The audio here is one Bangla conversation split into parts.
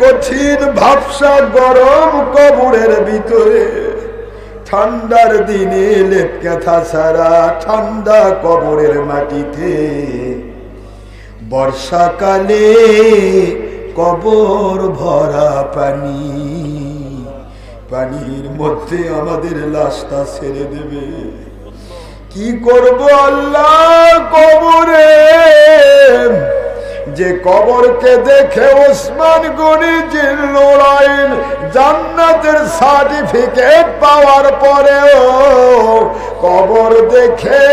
কঠিন ভাবসা গরম কবরের ভিতরে। ঠান্ডার দিনে লেপ কেথা ছাড়া ঠান্ডা কবরের মাটিতে। বর্ষাকালে কবর ভরা পানি, পানির মধ্যে আমাদের লাশটা ছেড়ে দেবে। কি করব আল্লাহ কবরে? যে কবরকে দেখে ওসমান গনি জিল্লুরাইন জান্নাতের সার্টিফিকেট পাওয়ার পরেও কবর দেখে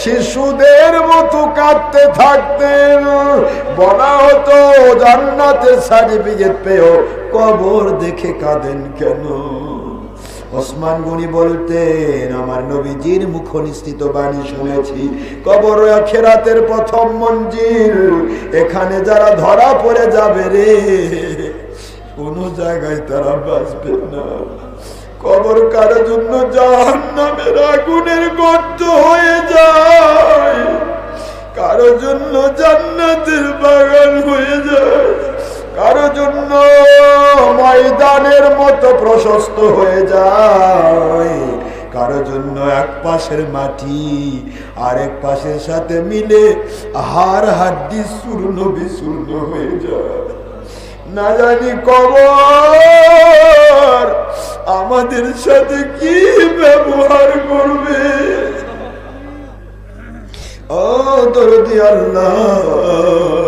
শিশুদের মতো কাঁদতে থাকতেন। বলা হতো, জান্নাতের সার্টিফিকেট পেয়েও কবর দেখে কাঁদেন কেন? ওসমান গনি বলতেন, আমার নবীজির মুখ নিশ্চিত বাণী শুনেছি। কবর খেরাতের প্রথম মঞ্জিল। এখানে যারা ধরা পড়ে যাবে রে, কোন জায়গায় তারা বাঁচবে না। কবর কারোর জন্য জাহান নামের আগুনের গর্ত হয়ে যায়? কারও জন্য জান্নাতের জন্য ময়দানের মতো প্রশস্ত হয়ে যায়। কারও জন্য এক পাশের মাটি, আরেক পাশের সাথে মিলে হার হাড্ডি শূর্ণ বিশূর্ণ হয়ে যায়। না জানি কবর আমাদের সাথে কি ব্যবহার করবে। ও দরদি আল্লাহ।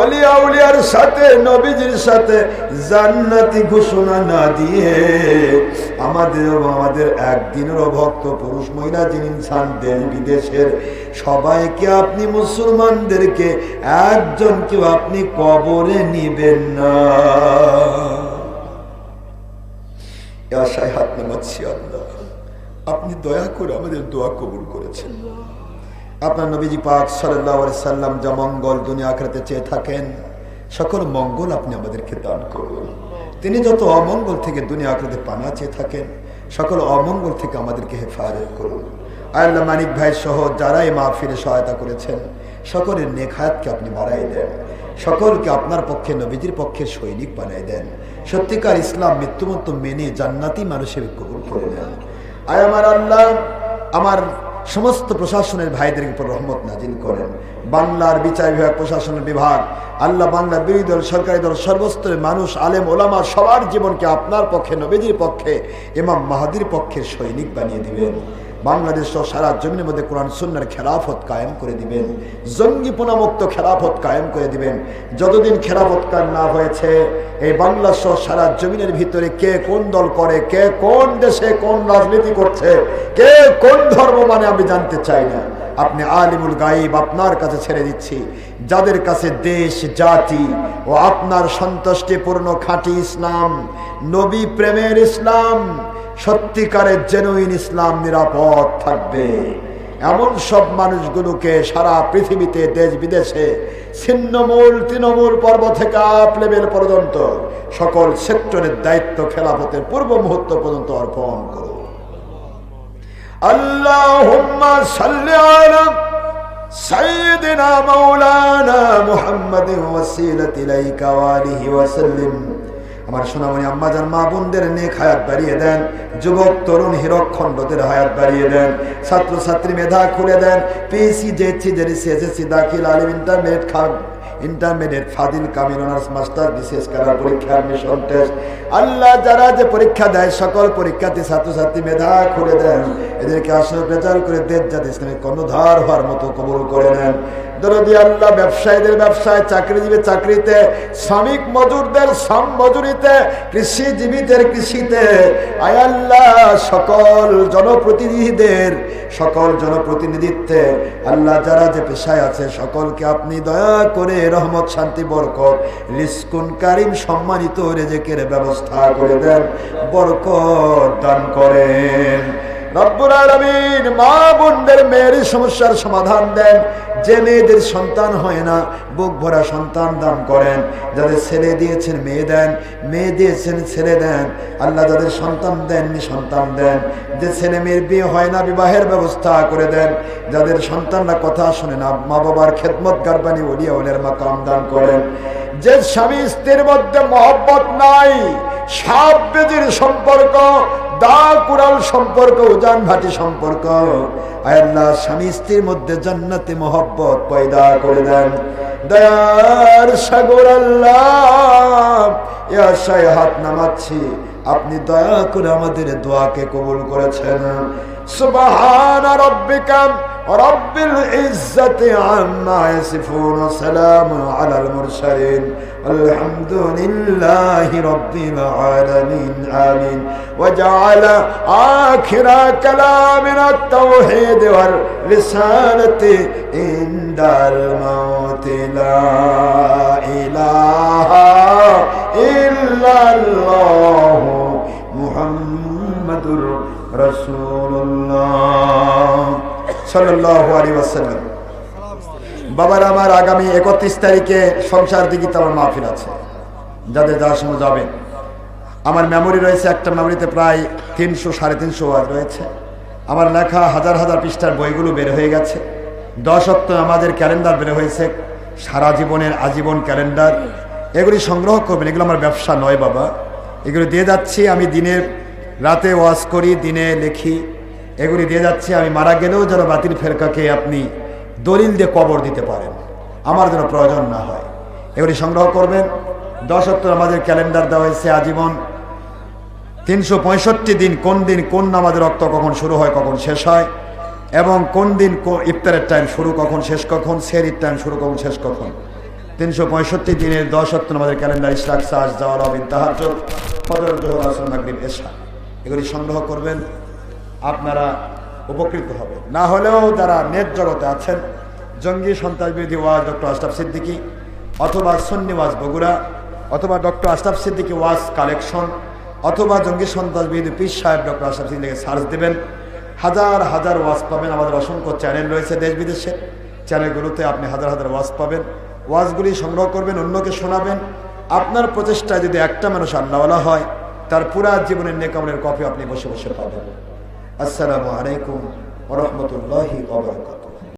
অলিয়া উলিয়ার সাথে, নবীজির সাথে জান্নাতি ঘোষণা না দিয়ে আমাদের আমাদের একদিনেরও ভক্ত পুরুষ মহিলা যিনি ইনসান দেশ বিদেশের, সবাইকে আপনি মুসলমানদেরকে একজন কেউ আপনি কবরে নিবেন না। আশায় হাত নামাচ্ছি আল্লাহ। আপনি দয়া করে আমাদের দোয়া কবুল করেছেন। আপনার নবীজি পাক সাল্লাহ সাল্লাম যা মঙ্গল দুনিয়া আখড়াতে চেয়ে থাকেন, সকল মঙ্গল আপনি আমাদেরকে দান করুন। তিনি যত অমঙ্গল থেকে দুনিয়া আখড়াতে পানা চেয়ে থাকেন, সকল অমঙ্গল থেকে আমাদেরকে হেফাজত করুন। আল্লাহ মানিক ভাই সহ যারা এই মাহফিলে সহায়তা করেছেন, সকলের নেখায়াতকে আপনি বাড়াই দেন। সকলকে আপনার পক্ষে, নবীজির পক্ষে সৈনিক বানাই দেন। সত্যিকার ইসলাম মৃত্যুমত্ত মেনে জান্নাতি মানুষের কবুল করে নেন। আয় আমার আল্লাহ, আমার সমস্ত প্রশাসনের ভাইদের উপর রহমত নাজিল করেন। বাংলার বিচার বিভাগ, প্রশাসনের বিভাগ, আল্লাহ বাংলার বিরোধী দল, সরকারি দল, সর্বস্তরের মানুষ, আলেম, ওলামা, সবার জীবনকে আপনার পক্ষে, নবীজির পক্ষে এমাম মাহাদির পক্ষে সৈনিক বানিয়ে দিবেন। বাংলাদেশ সহ সারা জমিনের মধ্যে কোরআন সুন্নার খেলাফত কায়েম করে দিবেন। জঙ্গিপনামুক্ত খেলাফত কায়েম করে দিবেন। যতদিন খেলাফত কায়েম না হয়েছে, এই বাংলা সহ সারা জমিনের ভিতরে কে কোন দল করে, কে কোন দেশে কোন রাজনীতি করছে, কে কোন ধর্ম মানে আমি জানতে চাই না। আপনি আলিমুল গাইব আপনার কাছে ছেড়ে দিচ্ছি। যাদের কাছে দেশ, জাতি ও আপনার সন্তুষ্টিপূর্ণ খাঁটি ইসলাম, নবী প্রেমের ইসলাম সত্যিকারের জেনুইন ইসলাম নিরাপদ থাকবে এমন সব মানুষগুলোকে সারা পৃথিবীতে দেশ বিদেশে ছিন্নমূল তৃণমূল পর্ব থেকে আপ লেভেল পর্যন্ত সকল সেক্টরের দায়িত্ব খেলাফতের পূর্ব মুহূর্ত পর্যন্ত অর্পণ করো আল্লাহ سيدنا مولانا محمد وسيلة إليك وآله وسلم আমার সোনামণি আম্মাজান মা বোনদের নেক হায়াত বাড়িয়ে দেন, যুবক, তরুণ, হীরক খণ্ডদের হায়াত বাড়িয়ে দেন, ছাত্রছাত্রী মেধা খুলে দেন পিএসসি জেএসসি জেডিসি এসএসসি দাখিল আলিম ইন্টারমিডিয়েট খান ইন্টারমিডিয়েট ফাদিল কামিল অনার্স মাস্টার বিশেষ করার পরীক্ষা মিশন টেস্ট আল্লাহ যারা যে পরীক্ষা দেয়, সকল পরীক্ষার্থী, ছাত্রছাত্রী, মেধা খুলে দেন। এদেরকে আসলে রেজাল্ট করে দেশ যাতে ইসলামের কর্ণধার হওয়ার মতো কবল করে নেন। দরদি আল্লাহ ব্যবসায়ীদের ব্যবসায়, চাকরিজীবী চাকরিতে, শ্রমিক মজুরদের শ্রম মজুরিতে, কৃষিজীবীদের কৃষিতে। সকল জনপ্রতিনিধিদের, সকল জনপ্রতিনিধিত্বে আল্লাহ যারা যে পেশায় আছে, সকলকে আপনি দয়া করে রহমত শান্তি বরকত। রিস্কুন কারিম সম্মানিত রেজেকের ব্যবস্থা করে দেন বরকত দান করেন। মা বোনদের মেয়ের সমস্যার সমাধান দেন। যে মেয়েদের সন্তান হয় না, বুক ভরা সন্তান দান করেন। যাদের ছেলে দিয়েছেন, মেয়ে দেন। মেয়ে দিয়েছেন, ছেলে দেন। আল্লাহ যাদের সন্তান দেননি সন্তান দেন। যে ছেলে মেয়ের বিয়ে হয় না, বিবাহের ব্যবস্থা করে দেন। যাদের সন্তানরা কথা শোনে না মা বাবার খেদমত গারবানি ওলিয়া ওলের মাকাম দান করেন। যে স্বামী স্ত্রীর মধ্যে মহব্বত নাই সাপ সম্পর্ক দা কুড়াল সম্পর্ক, উজান ভাটি সম্পর্ক। আয়াল্লাহ স্বামী স্ত্রীর মধ্যে জান্নাতে মহব্বত পয়দা করে দেন। দয়ার সাগর আল্লাহ হাত নামাচ্ছি। আপনি দয়া করে আমাদের দোয়াকে কবুল করেছেন। سبحان ربك رب العزة عما يصفون وسلام على المرسلين الحمد لله رب العالمين آمين. وجعل آخر كلامنا التوحيد والرسالة عند الموت لا إله إلا الله. বাবার, আমার আগামী একত্রিশ তারিখে সংসার দিকে আমার মাহফিল আছে। যাদের যাওয়ার সময় যাবেন। আমার মেমোরি রয়েছে, একটা মেমোরিতে প্রায় তিনশো, সাড়ে তিনশো ওয়াজ রয়েছে। আমার লেখা হাজার হাজার পৃষ্ঠার বইগুলো বের হয়ে গেছে। দশ অক্ট আমাদের ক্যালেন্ডার বের হয়েছে। সারা জীবনের আজীবন ক্যালেন্ডার এগুলি সংগ্রহ করবেন। এগুলো আমার ব্যবসা নয় বাবা। এগুলো দিয়ে যাচ্ছি আমি দিনের রাতে ওয়াজ করি, দিনে লিখি, এগুলি দিয়ে যাচ্ছি। আমি মারা গেলেও যেন বাতিল ফেরকাকে আপনি দলিল দিয়ে কবর দিতে পারেন। আমার যেন প্রয়োজন না হয়। এগুলি সংগ্রহ করবেন। দশ অক্টোবর আমাদের ক্যালেন্ডার দেওয়া হয়েছে আজীবন। তিনশো পঁয়ষট্টি দিন কোন দিন কোন নামাজের রক্ত কখন শুরু হয়, কখন শেষ হয়, এবং কোন দিন ইফতারের টাইম শুরু কখন, শেষ কখন সেরির টাইম শুরু কখন, শেষ কখন। তিনশো পঁয়ষট্টি দিনের দশ অক্টোবর আমাদের ক্যালেন্ডার, ইসলাক সাজ, জাওয়াল তাহাজ ফজর এগুলি সংগ্রহ করবেন, আপনারা উপকৃত হবেন না হলেও যারা নেট জগতে আছেন, জঙ্গি সন্ত্রাসবিরোধী ওয়াজ ডক্টর আশরাফ সিদ্দিকী অথবা সন্নি ওয়াজ বগুড়া, অথবা ডক্টর আশরাফ সিদ্দিকী ওয়াজ কালেকশন, অথবা জঙ্গি সন্ত্রাসবিরোধী পীর সাহেব ডক্টর আশরাফ সিদ্দিকে সার্চ দেবেন, হাজার হাজার ওয়াজ পাবেন। আমাদের অসংখ্য চ্যানেল রয়েছে দেশ বিদেশে। চ্যানেলগুলোতে আপনি হাজার হাজার ওয়াজ পাবেন। ওয়াজগুলি সংগ্রহ করবেন, অন্যকে শোনাবেন। আপনার প্রচেষ্টায় যদি একটা মানুষ আল্লাহওয়ালা হয় তার পুরা জীবনের নেকামনের কপি আপনি বসে বসে পাবেন। আসসালামু আলাইকুম রহমতুল্লাহ